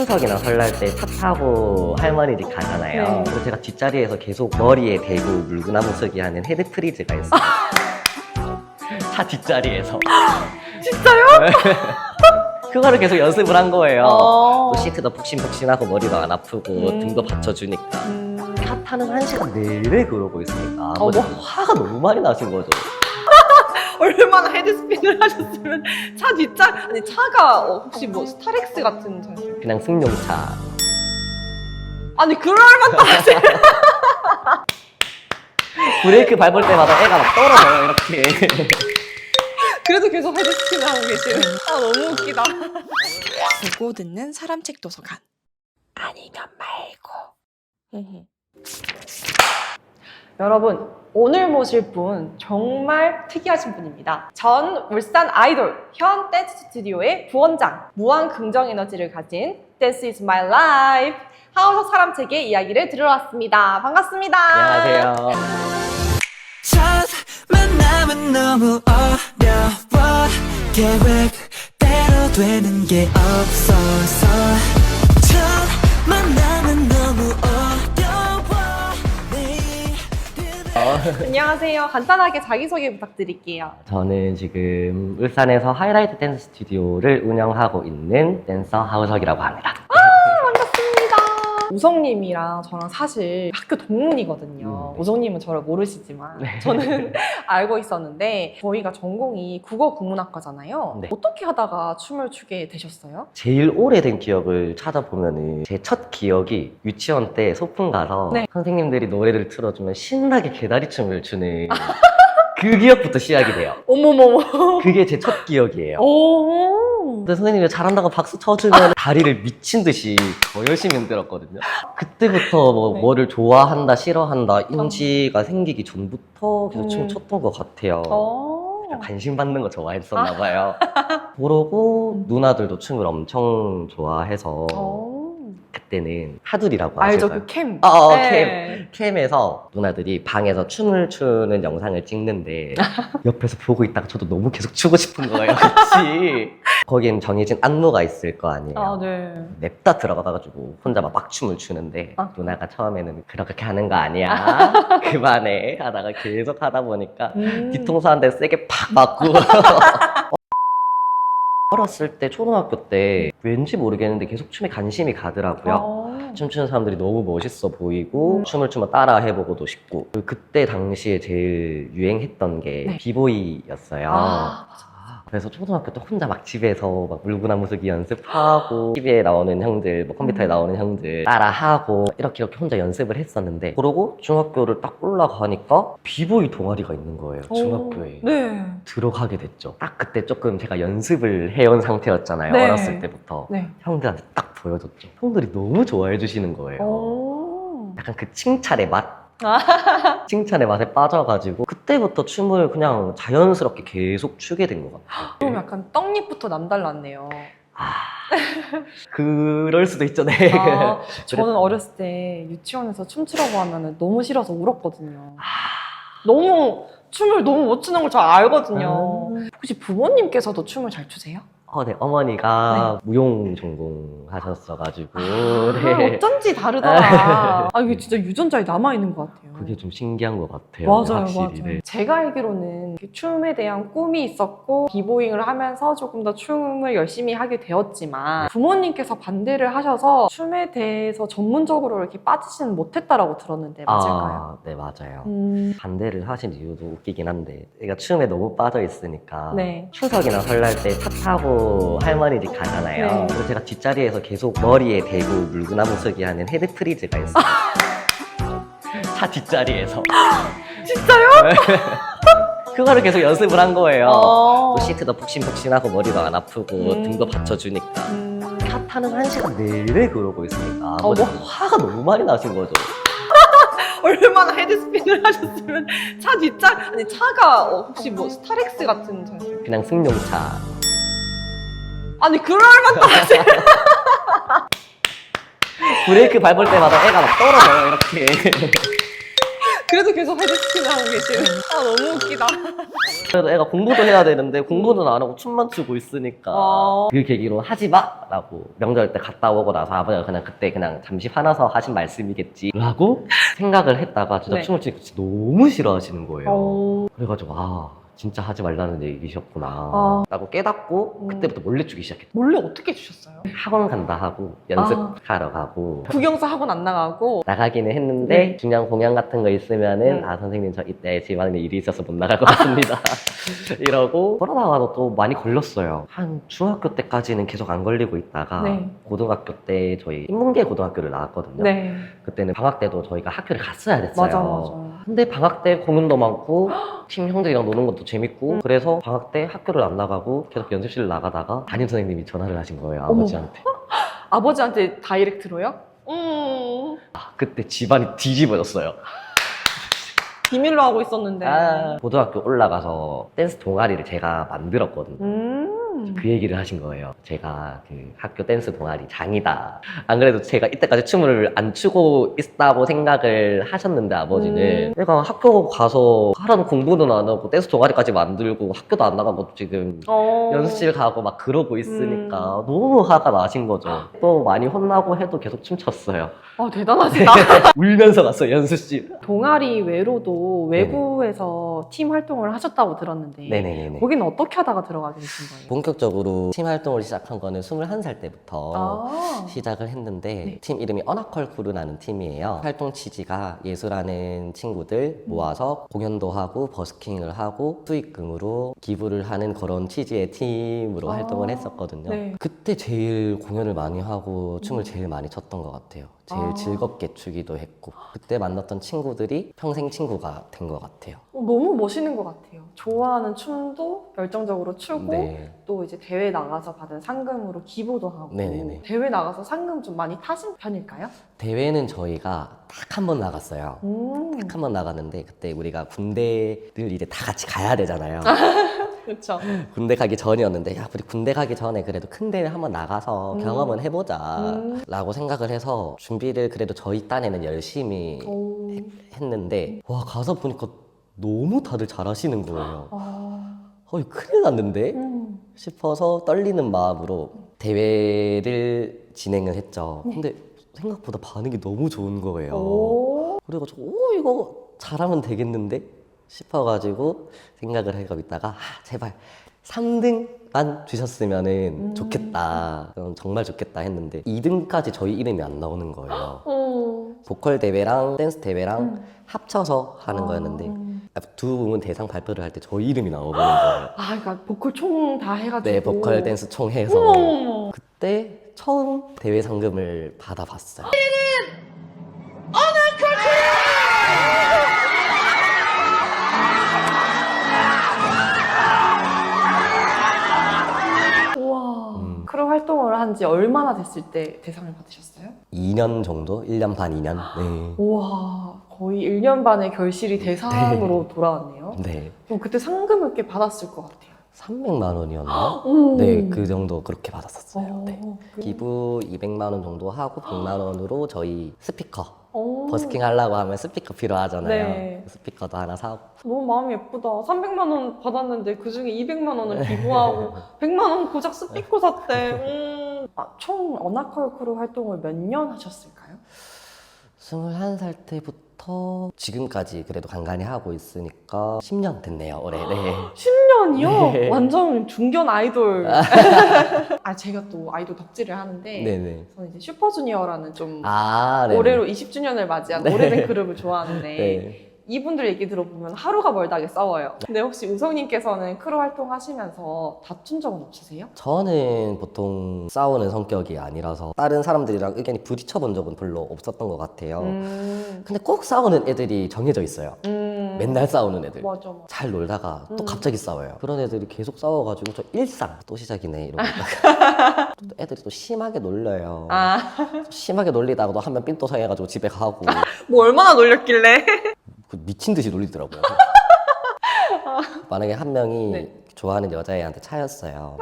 추석이나 설날 때 차 타고 할머니 집 가잖아요. 네. 그래서 제가 뒷자리에서 계속 머리에 대고 물구나무 서기 하는 헤드 프리즈가 있어요. 차 뒷자리에서. 진짜요? 그거를 계속 연습을 한 거예요. 어. 또 시트도 푹신푹신하고 머리도 안 아프고 음. 등도 받쳐주니까. 음. 차 타는 한 시간 내내 그러고 있으니까. 뭐 화가 너무 많이 나신 거죠. 얼마나 헤드스핀을 하셨으면 차 뒷자 아니 차가 어, 혹시 뭐 스타렉스 같은 차세요? 그냥 승용차. 아니 그럴 만도 하세요. 브레이크 밟을 때마다 애가 막 떨어져요 이렇게. 그래도 계속 헤드스핀을 하고 계시는. 아 너무 웃기다. 보고 듣는 사람 책 도서관. 아니면 말고. 여러분 오늘 모실 분 정말 특이하신 분입니다. 전 울산 아이돌 현 댄스 스튜디오의 부원장 무한 긍정 에너지를 가진 Dance is my life 하우서 사람 책의 이야기를 들으러 왔습니다. 반갑습니다. 안녕하세요. 첫 만남은 너무 어려워 계획대로 되는 게 없어서 첫 만남은 너무 안녕하세요. 간단하게 자기소개 부탁드릴게요. 저는 지금 울산에서 하이라이트 댄스 스튜디오를 운영하고 있는 댄서 하우석이라고 합니다. 우성님이랑 저랑 사실 학교 동문이거든요. 음, 네. 우성님은 저를 모르시지만 네. 저는 알고 있었는데 저희가 전공이 국어 국문학과잖아요. 네. 어떻게 하다가 춤을 추게 되셨어요? 제일 오래된 기억을 찾아보면은 제 첫 기억이 유치원 때 소풍 가서 네. 선생님들이 노래를 틀어주면 신나게 개다리춤을 추는 그 기억부터 시작이 돼요. 어머머머. 그게 제 첫 기억이에요. 오. 근데 선생님이 잘한다고 박수 쳐주면 다리를 미친 듯이 더 열심히 흔들었거든요. 그때부터 뭐 네. 뭐를 좋아한다, 싫어한다 인지가 생기기 전부터 계속 음. 춤을 췄던 것 같아요. 어. 관심 받는 거 좋아했었나 봐요. 그러고 누나들도 춤을 엄청 좋아해서 어. 그때는 하둘이라고 알죠 아실까요? 그 캠. 어, 어, 네. 캠에서 누나들이 방에서 춤을 추는 영상을 찍는데 옆에서 보고 있다가 저도 너무 계속 추고 싶은 거예요. 같이. 거긴 정해진 안무가 있을 거 아니에요. 아 네. 냅다 들어가가지고 혼자 막 빡춤을 추는데 아. 누나가 처음에는 그렇게 하는 거 아니야 그만해 하다가 계속 하다 보니까 음. 뒤통수 한 대 세게 팍 맞고 어렸을 때 초등학교 때 왠지 모르겠는데 계속 춤에 관심이 가더라고요 어. 춤추는 사람들이 너무 멋있어 보이고 음. 춤을 추면 따라 해보고도 싶고 그때 당시에 제일 유행했던 게 네. 비보이였어요 아, 그래서 초등학교 때 혼자 막 집에서 막 물구나무 서기 연습하고 TV에 나오는 형들, 뭐 컴퓨터에 음. 나오는 형들 따라하고 이렇게 이렇게 혼자 연습을 했었는데 그러고 중학교를 딱 올라가니까 비보이 동아리가 있는 거예요 중학교에 오. 네. 들어가게 됐죠 딱 그때 조금 제가 연습을 해온 상태였잖아요 네. 어렸을 때부터 네. 형들한테 딱 보여줬죠 형들이 너무 좋아해 주시는 거예요 오. 약간 그 칭찬의 맛 아. 칭찬의 맛에 빠져가지고 그때부터 춤을 그냥 자연스럽게 계속 추게 된 것 같아요 그럼 약간 떡잎부터 남달랐네요. 아, 그럴 수도 있죠, 네. 아, 저는 어렸을 때 유치원에서 춤추라고 하면 너무 싫어서 울었거든요. 아. 너무 춤을 너무 못 추는 걸 저 알거든요. 음. 혹시 부모님께서도 춤을 잘 추세요? 어, 네, 어머니가 무용 전공 하셨어가지고, 아, 네. 어쩐지 다르더라. 아, 이게 진짜 유전자에 남아있는 것 같아요. 그게 좀 신기한 것 같아요. 맞아요, 확실히. 맞아요. 네. 제가 알기로는 이렇게 춤에 대한 꿈이 있었고 비보잉을 하면서 조금 더 춤을 열심히 하게 되었지만 부모님께서 반대를 하셔서 춤에 대해서 전문적으로 이렇게 빠지지는 못했다라고 들었는데 맞을까요? 아, 네, 맞아요. 음, 반대를 하신 이유도 웃기긴 한데, 제가 춤에 너무 빠져 있으니까, 네. 추석이나 설날 때 차 타고 할머니 집 가잖아요. 네. 그래서 제가 뒷자리에서 계속 머리에 대고 물구나무 서기 하는 헤드 프리즈가 있어요. 차 뒷자리에서. 진짜요? 그거를 계속 연습을 한 거예요. 어. 또 시트도 푹신푹신하고 머리도 안 아프고 음. 등도 받쳐주니까 음, 차 타는 한 시간 내내 그러고 있으니까 뭐 어머. 화가 너무 많이 나신 거죠. 얼마나 헤드스핀을 하셨으면 차 뒷자 아니 차가 어, 혹시 뭐 스타렉스 같은 차세요? 그냥 승용차. 아니 그럴 만도 하세요. 브레이크 밟을 때마다 애가 막 떨어져요 이렇게. 그래도 계속 헤드스핀을 하고 계시는. 아 너무 웃기다. 그래도 애가 공부도 해야 되는데 공부는 안 하고 춤만 추고 있으니까 어. 그 계기로 하지 마라고 명절 때 갔다 오고 나서 아버지가 그냥 그때 그냥 잠시 화나서 하신 말씀이겠지라고 생각을 했다가 진짜 네. 춤을 추니까 진짜 너무 싫어하시는 거예요. 어. 그래가지고 아 진짜 하지 말라는 얘기셨구나 아. 라고 깨닫고 음. 그때부터 몰래 추기 시작했죠. 몰래 어떻게 주셨어요? 학원 간다 하고 아. 연습하러 가고 국영사 학원 안 나가고 나가기는 했는데 네. 중요한 공연 같은 거 있으면은 음. 아 선생님 저 이때 집안에 일이 있어서 못 나갈 것 같습니다 이러고 그러다가도 또 많이 걸렸어요 한 중학교 때까지는 계속 안 걸리고 있다가 네. 고등학교 때 저희 인문계 고등학교를 나왔거든요 네. 그때는 방학 때도 저희가 학교를 갔어야 됐어요 맞아 맞아. 근데 방학 때 공연도 많고 팀 형들이랑 노는 것도 재밌고 음. 그래서 방학 때 학교를 안 나가고 계속 연습실 나가다가 담임 선생님이 전화를 하신 거예요. 아버지한테 아버지한테 다이렉트로요? 음. 아, 그때 집안이 뒤집어졌어요 비밀로 하고 있었는데. 아, 고등학교 올라가서 댄스 동아리를 제가 만들었거든요. 음. 그 얘기를 하신 거예요. 제가 그 학교 댄스 동아리 장이다. 안 그래도 제가 이때까지 춤을 안 추고 있다고 생각을 하셨는데 아버지는 음. 내가 학교 가서 하라는 공부는 안 하고 댄스 동아리까지 만들고 학교도 안 나가고 지금 어. 연습실 가고 막 그러고 있으니까 음. 너무 화가 나신 거죠. 또 많이 혼나고 해도 계속 춤췄어요. 아 대단하시다. 울면서 갔어요, 연습실. 동아리 외로도 외부에서 팀 활동을 하셨다고 들었는데 네네네네. 거기는 어떻게 하다가 들어가게 되신 거예요? 본격적으로 팀 활동을 시작한 거는 21살 때부터 아. 시작을 했는데 네. 팀 이름이 어나컬 크루라는 팀이에요. 활동 취지가 예술하는 친구들 모아서 공연도 하고 버스킹을 하고 수익금으로 기부를 하는 그런 취지의 팀으로 아. 활동을 했었거든요. 네. 그때 제일 공연을 많이 하고 춤을 제일 많이 췄던 것 같아요. 제일 아. 즐겁게 추기도 했고 그때 만났던 친구들이 평생 친구가 된 것 같아요. 어, 너무 멋있는 것 같아요. 좋아하는 춤도 열정적으로 추고 네. 또 이제 대회 나가서 받은 상금으로 기부도 하고 네네네. 대회 나가서 상금 좀 많이 타신 편일까요? 대회는 저희가 딱 한 번 나갔어요. 음. 딱 한 번 나갔는데 그때 우리가 군대를 이제 다 같이 가야 되잖아요. 그렇죠. 군대 가기 전이었는데 야 우리 군대 가기 전에 그래도 큰 대회 한번 나가서 음. 경험은 해보자 음. 라고 생각을 해서 준비를 그래도 저희 딴에는 열심히 오. 했는데 와 가서 보니까 너무 다들 잘하시는 거예요 아. 어이 큰일 났는데 음. 싶어서 떨리는 마음으로 대회를 진행을 했죠 네. 근데 생각보다 반응이 너무 좋은 거예요 오. 그래가지고 오 이거 잘하면 되겠는데 싶어가지고 생각을 하고 있다가 아, 제발 3등만 주셨으면은 음. 좋겠다 그럼 정말 좋겠다 했는데 2등까지 저희 이름이 안 나오는 거예요 오. 보컬 대회랑 댄스 대회랑 음. 합쳐서 하는 아. 거였는데 두 부문 대상 발표를 할 때 저희 이름이 나오는 거예요 아, 그러니까 보컬 총 다 해가지고. 네 보컬 댄스 총 해서 어머. 그때 처음 대회 상금을 받아봤어요 한 지 얼마나 됐을 때 대상을 받으셨어요? 2년 정도? 1년 반 2년? 네. 우와. 거의 1년 반의 결실이 대상으로 돌아왔네요. 네. 그럼 그때 상금을 꽤 받았을 것 같아요. 300만 원이었나? 오. 네, 그 정도 그렇게 받았었어요. 어, 네. 그- 기부 200만 원 정도 하고 100만 원으로 저희 스피커 어. 버스킹 하려고 하면 스피커 필요하잖아요. 네. 스피커도 하나 사고 너무 마음이 예쁘다. 300만 원 받았는데 그 중에 200만 원을 기부하고 100만 원 고작 스피커 샀대. 음. 아, 총 어나컬 크루 활동을 몇 년 하셨을까요? 21살 때부터 지금까지 그래도 간간히 하고 있으니까 10년 됐네요, 올해. 네. 10년이요? 네. 완전 중견 아이돌. 아, 제가 또 아이돌 덕질을 하는데 네네. 저는 이제 슈퍼주니어라는 좀 아, 네. 올해로 20주년을 맞이한 네. 오래된 그룹을 좋아하는데 네. 이분들 얘기 들어보면 하루가 멀다게 싸워요. 근데 혹시 우성님께서는 크루 활동하시면서 다툰 적은 없으세요? 저는 보통 싸우는 성격이 아니라서 다른 사람들이랑 의견이 부딪혀 본 적은 별로 없었던 것 같아요. 음. 근데 꼭 싸우는 애들이 정해져 있어요. 음. 맨날 싸우는 애들. 맞아, 맞아. 잘 놀다가 또 음. 갑자기 싸워요. 그런 애들이 계속 싸워가지고 저 일상 또 시작이네 이러고 있다가 또 애들이 또 심하게 놀려요. 아, 심하게 놀리다가도 한명 삔또 서해가지고 집에 가고 뭐 얼마나 놀렸길래? 그 미친 듯이 놀리더라고요. 만약에 한 명이 네. 좋아하는 여자애한테 차였어요.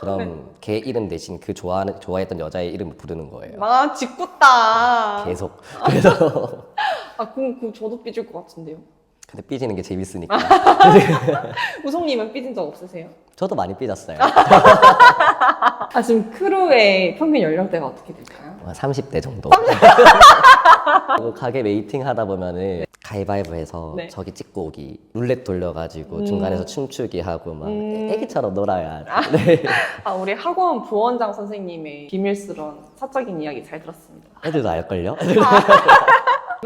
그럼 걔 이름 대신 그 좋아하는 좋아했던 여자의 이름을 부르는 거예요. 아, 짓궂다. 계속. 그래서 아, 그럼, 그럼 저도 삐질 것 같은데요. 근데 삐지는 게 재밌으니까. 우성님은 삐진 적 없으세요? 저도 많이 삐졌어요. 아 지금 크루의 평균 연령대가 어떻게 될까요? 30대 정도. 그리고 가게 웨이팅 하다 보면은 가위바위보 해서 네. 저기 찍고 오기 룰렛 돌려가지고 음. 중간에서 춤추기 하고 막 음. 애기처럼 놀아야 네. 아 우리 학원 부원장 선생님의 비밀스러운 사적인 이야기 잘 들었습니다. 애들도 알걸요?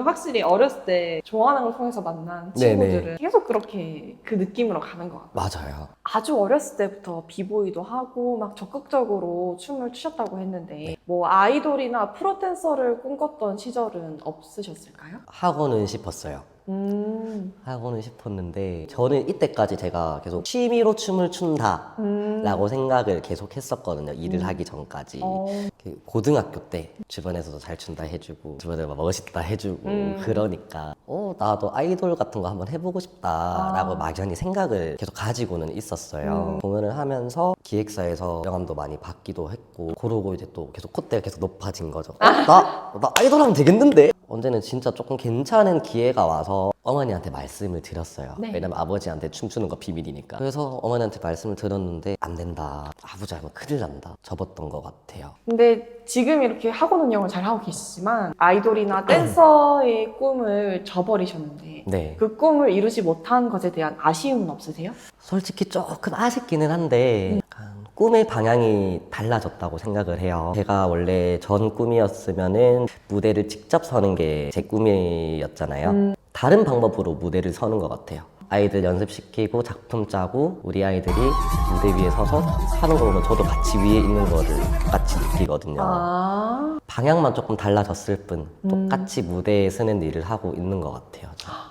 확실히 어렸을 때 좋아하는 걸 통해서 만난 네네. 친구들은 계속 그렇게 그 느낌으로 가는 것 같아요. 맞아요. 아주 어렸을 때부터 비보이도 하고 막 적극적으로 춤을 추셨다고 했는데 네. 뭐 아이돌이나 프로댄서를 꿈꿨던 시절은 없으셨을까요? 하고는 싶었어요. 음, 하고는 싶었는데 저는 이때까지 제가 계속 취미로 춤을 춘다 음. 라고 생각을 계속 했었거든요. 일을 음. 하기 전까지. 어, 그 고등학교 때 주변에서도 잘 춘다 해주고 주변에 막 멋있다 해주고 음. 그러니까 어 나도 아이돌 같은 거 한번 해보고 싶다라고 아. 막연히 생각을 계속 가지고는 있었어요 음. 공연을 하면서 기획사에서 명함도 많이 받기도 했고 그러고 이제 또 계속 콧대가 계속 높아진 거죠 어, 나, 나 아이돌 하면 되겠는데 언제는 진짜 조금 괜찮은 기회가 와서 어머니한테 말씀을 드렸어요 네. 왜냐면 아버지한테 춤추는 거 비밀이니까 그래서 어머니한테 말씀을 드렸는데 안 된다 아버지 하면 큰일 난다 접었던 것 같아요 근데 지금 이렇게 학원 운영을 잘 하고 계시지만 아이돌이나 댄서의 꿈을 저버리셨는데 네. 그 꿈을 이루지 못한 것에 대한 아쉬움은 없으세요? 솔직히 조금 아쉽기는 한데 약간 꿈의 방향이 달라졌다고 생각을 해요. 제가 원래 전 꿈이었으면은 무대를 직접 서는 게 제 꿈이었잖아요. 음. 다른 방법으로 무대를 서는 것 같아요. 아이들 연습시키고 작품 짜고 우리 아이들이 무대 위에 서서 하는 거 보면 저도 같이 위에 있는 거를 같이 느끼거든요. 아, 방향만 조금 달라졌을 뿐 음. 똑같이 무대에 서는 일을 하고 있는 것 같아요. 아,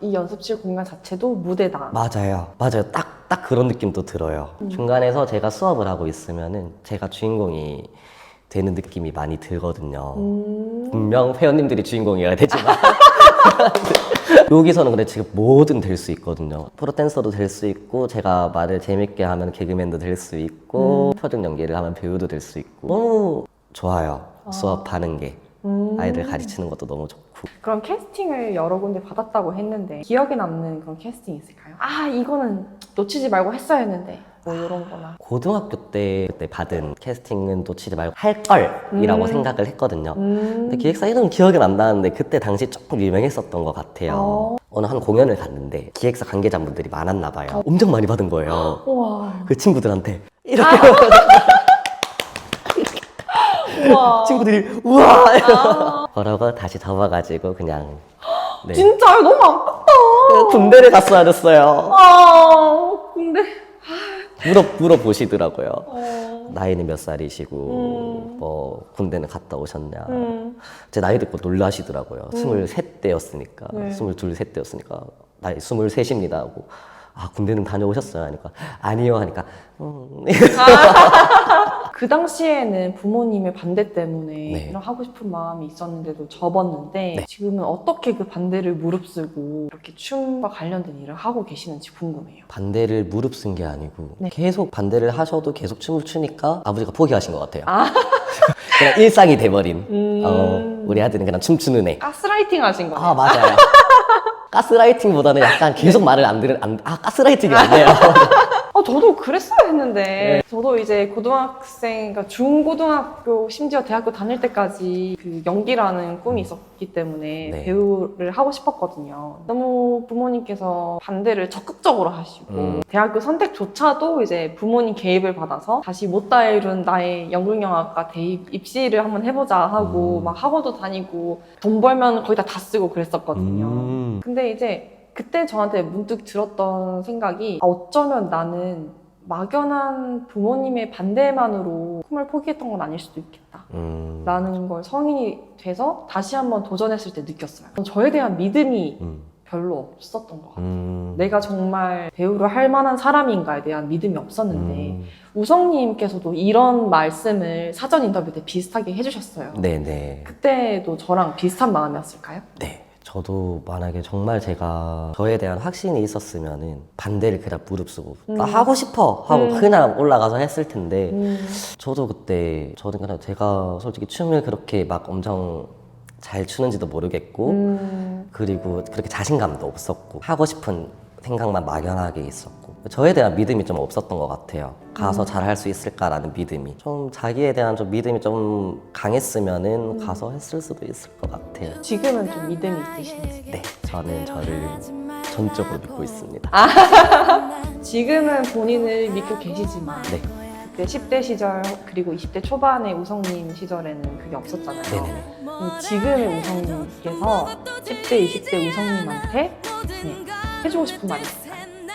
이 연습실 공간 자체도 무대다. 맞아요. 맞아요. 딱, 딱 그런 느낌도 들어요. 중간에서 제가 수업을 하고 있으면은 제가 주인공이 되는 느낌이 많이 들거든요. 음. 분명 회원님들이 주인공이어야 되지만. 여기서는 근데 지금 뭐든 될 수 있거든요. 프로댄서도 될 수 있고, 제가 말을 재밌게 하면 개그맨도 될 수 있고, 표정 연기를 하면 배우도 될 수 있고. 너무 좋아요. 수업하는 게. 음. 아이들 가르치는 것도 너무 좋고. 그럼 캐스팅을 여러 군데 받았다고 했는데 기억에 남는 그런 캐스팅 있을까요? 아 이거는 놓치지 말고 했어야 했는데 뭐 이런 거나 고등학교 때 그때 받은 캐스팅은 놓치지 말고 할 걸이라고 음. 생각을 했거든요. 음. 근데 기획사 이름 기억은 안 나는데 그때 당시 조금 유명했었던 것 같아요. 어. 어느 한 공연을 갔는데 기획사 관계자분들이 많았나 봐요. 엄청 많이 받은 거예요. 우와 그 친구들한테 이렇게 우와 친구들이 우와 아, 그러고 다시 접어가지고 그냥 네. 진짜요? 너무 아깝다 군대를 갔어야 됐어요. 아 근데 물어 물어 보시더라고요. 어, 나이는 몇 살이시고 음. 뭐 군대는 갔다 오셨냐. 음. 제 나이 듣고 놀라시더라고요. 스물셋 때였으니까, 네. 스물둘, 셋 때였으니까, 나이 스물셋입니다 하고, 아, 군대는 다녀오셨어요? 하니까, 아니요. 하니까, 음. 그 당시에는 부모님의 반대 때문에 네. 이런 하고 싶은 마음이 있었는데도 접었는데 네. 지금은 어떻게 그 반대를 무릅쓰고 이렇게 춤과 관련된 일을 하고 계시는지 궁금해요. 반대를 무릅쓴 게 아니고, 네. 계속 반대를 하셔도 계속 춤을 추니까 아버지가 포기하신 것 같아요. 그냥 일상이 돼버린, 음. 어, 우리 아들은 그냥 춤추는 애. 가스라이팅 하신 거예요? 아, 맞아요. 가스라이팅보다는 약간 계속 말을 안 들은, 안, 아, 가스라이팅이 맞네요. 어, 저도 그랬어야 했는데 저도 이제 고등학생, 그러니까 중고등학교 심지어 대학교 다닐 때까지 그 연기라는 꿈이 있었기 때문에 네. 배우를 하고 싶었거든요. 너무 부모님께서 반대를 적극적으로 하시고 음. 대학교 선택조차도 이제 부모님 개입을 받아서 다시 못다 이룬 나의 연극영화과 대입 입시를 한번 해보자 하고 음. 막 학원도 다니고 돈 벌면 거의 다 다 쓰고 그랬었거든요. 음. 근데 이제 그때 저한테 문득 들었던 생각이 아, 어쩌면 나는 막연한 부모님의 반대만으로 꿈을 포기했던 건 아닐 수도 있겠다. 음. 라는 걸 성인이 돼서 다시 한번 도전했을 때 느꼈어요. 저에 대한 믿음이 음. 별로 없었던 것 같아요. 음. 내가 정말 배우를 할 만한 사람인가에 대한 믿음이 없었는데 음. 우성님께서도 이런 말씀을 사전 인터뷰 때 비슷하게 해주셨어요. 네네. 그때도 저랑 비슷한 마음이었을까요? 네. 저도 만약에 정말 제가 저에 대한 확신이 있었으면은 반대를 그냥 무릅쓰고 나 음. 하고 싶어 하고 음. 그냥 올라가서 했을 텐데 음. 저도 그때 저는 그냥 제가 솔직히 춤을 그렇게 막 엄청 잘 추는지도 모르겠고 음, 그리고 그렇게 자신감도 없었고 하고 싶은 생각만 막연하게 있었고 저에 대한 믿음이 좀 없었던 것 같아요. 가서 잘 할 수 있을까라는 믿음이 좀 자기에 대한 좀 믿음이 좀 강했으면은 가서 했을 수도 있을 것 같아요. 지금은 좀 믿음이 있으신지. 네, 저는 저를 전적으로 믿고 있습니다. 지금은 본인을 믿고 계시지만 네, 그때 10대 시절 그리고 20대 초반의 우성님 시절에는 그게 없었잖아요. 네네네. 그럼 지금의 우성님께서 10대, 20대 우성님한테 네, 해주고 싶은 말이 있어요.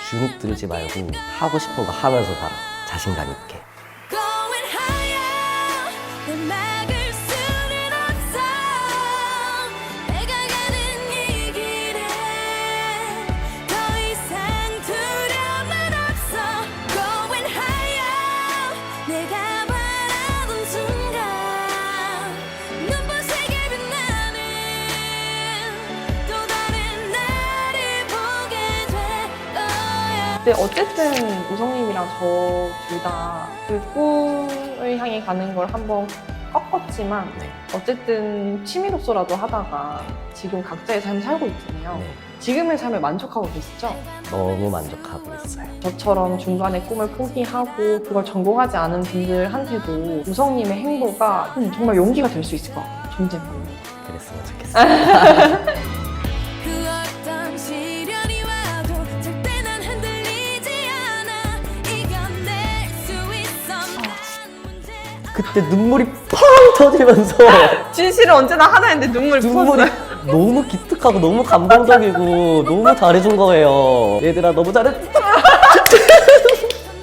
주눅 들지 말고 하고 싶은 거 하면서 살아. 자신감 있게. 근데 어쨌든 우성님이랑 저 둘 다 그 꿈을 향해 가는 걸 한번 꺾었지만 네. 어쨌든 취미로서라도 하다가 지금 각자의 삶을 살고 있잖아요. 네. 지금의 삶을 만족하고 계시죠? 너무 만족하고 있어요. 저처럼 중간에 꿈을 포기하고 그걸 전공하지 않은 분들한테도 우성님의 행보가 음, 정말 용기가 될 수 있을 것 같아요. 존재만. 그랬으면 좋겠어요. 그때 눈물이 팡 터지면서 진실은 언제나 하나인데 눈물 눈물이 너무 기특하고 너무 감동적이고 너무 잘해준 거예요. 얘들아 너무 잘했어.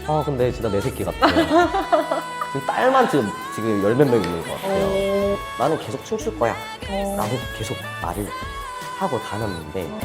아 근데 진짜 내 새끼 같아요. 지금 딸만 지금 지금 열 몇 명 있는 것 같아요. 어, 나는 계속 춤출 거야. 어. 라고 계속 말을 하고 다녔는데 내가